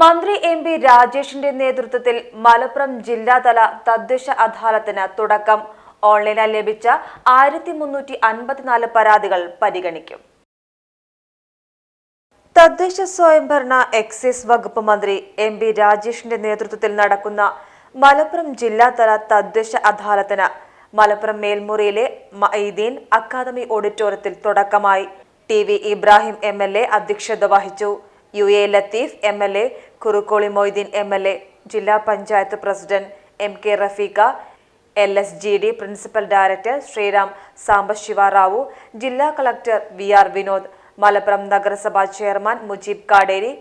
മന്ത്രി M P രാജേഷിന്റെ നേതൃത്വത്തിൽ മലപ്പുറം ജില്ലാതല തദ്ദേശ അദാലത്തിന് തുടക്കം. ഓൺലൈനായി ലഭിച്ച ആയിരത്തി മുന്നൂറ്റി അൻപത്തിനാല് പരാതികൾ പരിഗണിക്കും. തദ്ദേശ സ്വയംഭരണ എക്സൈസ് വകുപ്പ് മന്ത്രി എം പി രാജേഷിന്റെ നേതൃത്വത്തിൽ നടക്കുന്ന മലപ്പുറം ജില്ലാതല തദ്ദേശ അദാലത്തിന് മലപ്പുറം മേൽമുറിയിലെ മൈദീൻ അക്കാദമി ഓഡിറ്റോറിയത്തിൽ തുടക്കമായി. T V Ibrahim M L A അധ്യക്ഷത വഹിച്ചു. U A Latheef M L A Kurukkoli Moideen M L A ജില്ലാ panchayat president M K Rafeekha L S G D principal director Sriram Sambasiva Rao ജില്ലാ collector V R Vinod Malappuram നഗരസഭാ chairman Mujeeb Kaderi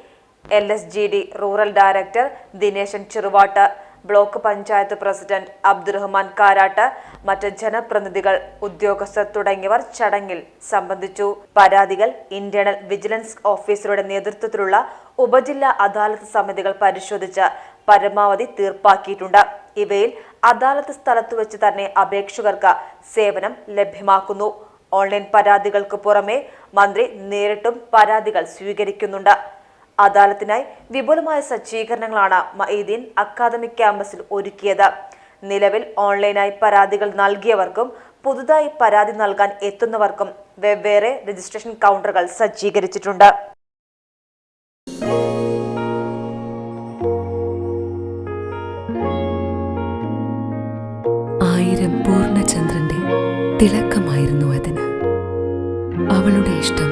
L S G D rural director Dineshan Cheruvat block panchayat president Abdurahman Karat മറ്റ് ജനപ്രതിനിധികൾ ഉദ്യോഗസ്ഥർ തുടങ്ങിയവർ ചടങ്ങിൽ സംബന്ധിച്ചു. പരാതികൾ internal vigilance ഓഫീസറുടെ നേതൃത്വത്തിലുള്ള ഉപജില്ലാ അദാലത്ത് സമിതികൾ പരിശോധിച്ച് പരമാവധി തീർപ്പാക്കിയിട്ടുണ്ട്. ഇവയിൽ അദാലത്ത് സ്ഥലത്തു വെച്ച് തന്നെ അപേക്ഷകർക്ക് സേവനം ലഭ്യമാക്കുന്നു. ഓൺലൈൻ പരാതികൾക്ക് പുറമെ മന്ത്രി നേരിട്ടും പരാതികൾ സ്വീകരിക്കുന്നുണ്ട്. അദാലത്തിനായി വിപുലമായ സജ്ജീകരണങ്ങളാണ് മൈദീൻ അക്കാദമിക് ക്യാമ്പസിൽ ഒരുക്കിയത്. നിലവിൽ ഓൺലൈനായി പരാതികൾ നൽകിയവർക്കും പുതുതായി പരാതി നൽകാൻ എത്തുന്നവർക്കും വെവ്വേറെ രജിസ്ട്രേഷൻ കൗണ്ടറുകൾ സജ്ജീകരിച്ചിട്ടുണ്ട്. ആയിരം പൂർണചന്ദ്രന്റെ തിളക്കമായിരുന്നു അതിന് അവളുടെ ഇഷ്ടം